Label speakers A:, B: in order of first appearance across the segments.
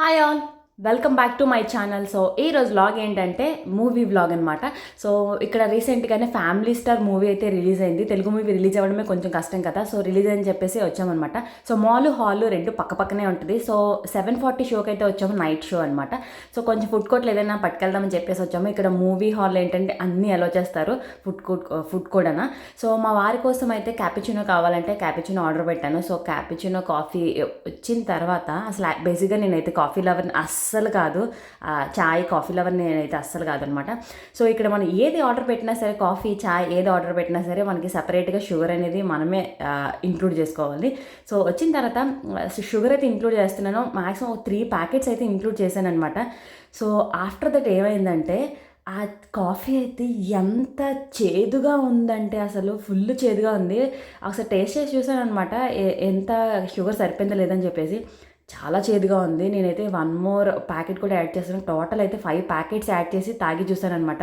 A: Hi all. Welcome back to my channel so ఈ రోజు vlog ఏంటంటే మూవీ వ్లాగ్ అనమాట సో ఇక్కడ రీసెంట్గానే ఫ్యామిలీ స్టార్ మూవీ అయితే రిలీజ్ అయింది. తెలుగు మూవీ రిలీజ్ అవ్వడమే కొంచెం కష్టం కదా. సో రిలీజ్ అని చెప్పేసి వచ్చామన్నమాట. సో మాల్ హాల్ రెండు పక్క పక్కనే ఉంటుంది. సో సెవెన్ ఫార్టీ షోకి అయితే వచ్చాము నైట్ షో అనమాట సో కొంచెం ఫుడ్ కోర్ట్లు ఏదైనా పట్టుకెళ్దామని చెప్పేసి వచ్చాము. ఇక్కడ మూవీ హాల్ ఏంటంటే అన్నీ అలో చేస్తారు. ఫుడ్ కోర్ట్ ఫుడ్ కూడా సో మా వారి కోసం అయితే క్యాపిచినో కావాలంటే క్యాపిచినో ఆర్డర్ పెట్టాను. సో క్యాపిచినో కాఫీ వచ్చిన తర్వాత అసలు బేసిక్గా నేనైతే కాఫీ లవర్ని అస్సలు కాదు. ఆ, చాయ్ కాఫీ లవర్ నేనైతే అస్సలు కాదనమాట. సో ఇక్కడ మనం ఏది ఆర్డర్ పెట్టినా సరే కాఫీ చాయ్ ఏది ఆర్డర్ పెట్టినా సరే మనకి సపరేట్గా షుగర్ అనేది మనమే ఇంక్లూడ్ చేసుకోవాలి. సో వచ్చిన తర్వాత షుగర్ అయితే ఇంక్లూడ్ చేస్తున్నాను. మ్యాక్సిమం త్రీ ప్యాకెట్స్ అయితే ఇంక్లూడ్ చేశాను అనమాట సో ఆఫ్టర్ దట్ ఏమైందంటే ఆ కాఫీ అయితే ఎంత చేదుగా ఉందంటే అసలు ఫుల్ చేదుగా ఉంది. ఒకసారి టేస్ట్ చేసి చూసాను అనమాట ఎంత షుగర్ సరిపోయిందో లేదని చెప్పేసి. చాలా చేదుగా ఉంది. నేనైతే వన్ మోర్ ప్యాకెట్ కూడా యాడ్ చేస్తాను. టోటల్ అయితే ఫైవ్ ప్యాకెట్స్ యాడ్ చేసి తాగి చూసానమాట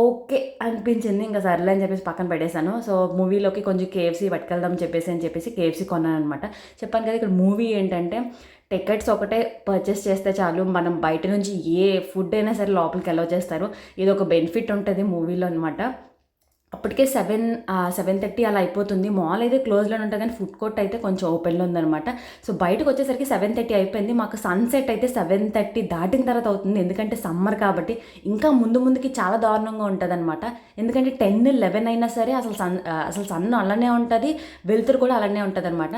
A: ఓకే అనిపించింది. ఇంకా సర్లే అని చెప్పేసి పక్కన పెట్టేశాను. సో మూవీలోకి కొంచెం కేఎఫ్సీ పట్టుకెళ్దాం చెప్పేసి అని చెప్పేసి కేఎఫ్సీ కొన్నాను అనమాట చెప్పాను కదా ఇక్కడ మూవీ ఏంటంటే టికెట్స్ ఒకటే పర్చేస్ చేస్తే చాలు. మనం బయట నుంచి ఏ ఫుడ్ అయినా సరే లోపలికి అలౌ చేస్తారు. ఇది ఒక బెనిఫిట్ ఉంటుంది మూవీలో అనమాట అప్పటికే సెవెన్ సెవెన్ థర్టీ అలా అయిపోతుంది. మాల్ అయితే క్లోజ్లోనే ఉంటుంది కానీ ఫుడ్ కోర్ట్ అయితే కొంచెం ఓపెన్లో ఉందన్నమాట. సో బయటకు వచ్చేసరికి సెవెన్ థర్టీ అయిపోయింది. మాకు సన్సెట్ అయితే సెవెన్ థర్టీ దాటిన తర్వాత అవుతుంది. ఎందుకంటే సమ్మర్ కాబట్టి ఇంకా ముందు ముందుకి చాలా దారుణంగా ఉంటుందనమాట ఎందుకంటే టెన్ లెవెన్ అయినా సరే అసలు సన్ అసలు సన్ అలానే ఉంటుంది. వెలుతురు కూడా అలానే ఉంటుంది అనమాట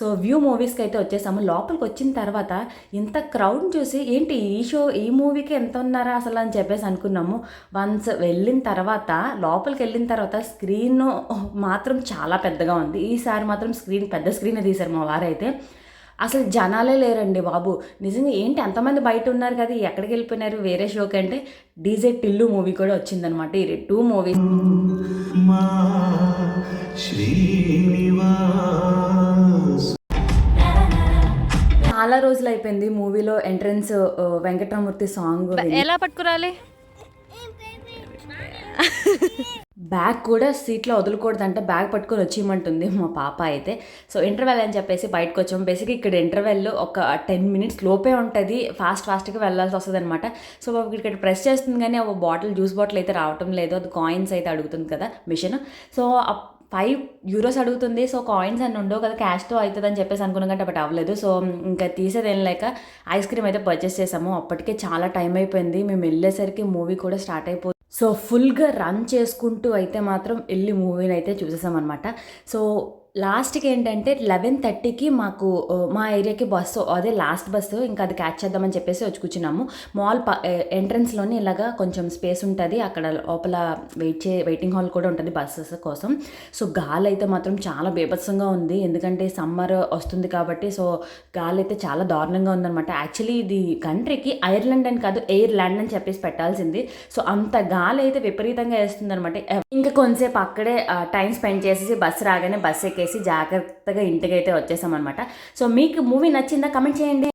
A: సో వ్యూ మూవీస్కి అయితే వచ్చేసాము. లోపలికి వచ్చిన తర్వాత ఇంత క్రౌడ్ చూసి ఏంటి ఈ షో ఈ మూవీకి ఎంత ఉన్నారా అసలు అని చెప్పేసి అనుకున్నాము. వన్స్ వెళ్ళిన తర్వాత లోపలికి వెళ్ళిన తర్వాత స్క్రీన్ మాత్రం చాలా పెద్దగా ఉంది. ఈసారి మాత్రం స్క్రీన్ పెద్ద స్క్రీన్ తీశారు మా వారైతే. అసలు జనాలే లేరండి బాబు. నిజంగా ఏంటి అంతమంది బయట ఉన్నారు కదా ఎక్కడికి వెళ్ళిపోయినారు? వేరే షోకి అంటే డీజే టిల్లు మూవీ కూడా వచ్చిందనమాట ఈ టూ మూవీస్
B: మా శ్రీనివాస్.
A: చాలా రోజులు అయిపోయింది మూవీలో ఎంట్రన్స్ వెంకటరామూర్తి సాంగ్
C: ఎలా పట్టుకురాలి?
A: బ్యాగ్ కూడా సీట్లో వదలకూడదంటే బ్యాగ్ పట్టుకొని వచ్చేయమంటుంది మా పాప అయితే. సో ఇంటర్వెల్ అని చెప్పేసి బయటకు వచ్చాము బేసిక్గా ఇక్కడ ఇంటర్వెల్ ఒక టెన్ మినిట్స్ లోపే ఉంటుంది. ఫాస్ట్ ఫాస్ట్గా వెళ్ళాల్సి వస్తుంది అనమాట సో బాబు ఇక్కడ ప్రెస్ చేస్తుంది కానీ ఒక బాటిల్ జ్యూస్ బాటిల్ అయితే రావటం లేదు. అది కాయిన్స్ అయితే అడుగుతుంది కదా మిషన్ సో ఫైవ్ యూరోస్ అడుగుతుంది. సో కాయిన్స్ అని ఉండవు కదా క్యాష్తో అవుతుంది అని చెప్పేసి అనుకున్నాం కంటే బట్ అవ్వలేదు. సో ఇంకా తీసేదేం లేక ఐస్ క్రీమ్ అయితే పర్చేస్ చేసాము. అప్పటికే చాలా టైం అయిపోయింది. మేము వెళ్ళేసరికి మూవీ కూడా స్టార్ట్ అయిపోతుంది సో ఫుల్గా రన్ చేసుకుంటూ అయితే మాత్రం వెళ్ళి మూవీని అయితే చూసేసామన్నమాట. సో లాస్ట్కి ఏంటంటే లెవెన్ థర్టీకి మాకు మా ఏరియాకి బస్సు అదే లాస్ట్ బస్సు ఇంకా అది క్యాచ్ చేద్దామని చెప్పేసి వచ్చి కూర్చున్నాము. మాల్ ప ఎంట్రన్స్లోనే ఇలాగా కొంచెం స్పేస్ ఉంటుంది. అక్కడ లోపల వెయిట్ చే వెయిటింగ్ హాల్ కూడా ఉంటుంది బస్సెస్ కోసం. సో గాలి అయితే మాత్రం చాలా బీభత్సంగా ఉంది. ఎందుకంటే సమ్మర్ వస్తుంది కాబట్టి సో గాలి అయితే చాలా దారుణంగా ఉందన్నమాట. యాక్చువల్లీ ఇది కంట్రీకి ఐర్లాండ్ అని కాదు ఎయిర్ ల్యాండ్ అని చెప్పేసి పెట్టాల్సింది. సో అంత గాలి అయితే విపరీతంగా వేస్తుంది అనమాట ఇంకా కొంతసేపు అక్కడే టైం స్పెండ్ చేసేసి బస్సు రాగానే బస్సు ఎక్కేసి జాగ్రత్తగా ఇంటికి అయితే వచ్చేసామన్నమాట. సో మీకు మూవీ నచ్చిందా? కమెంట్ చేయండి.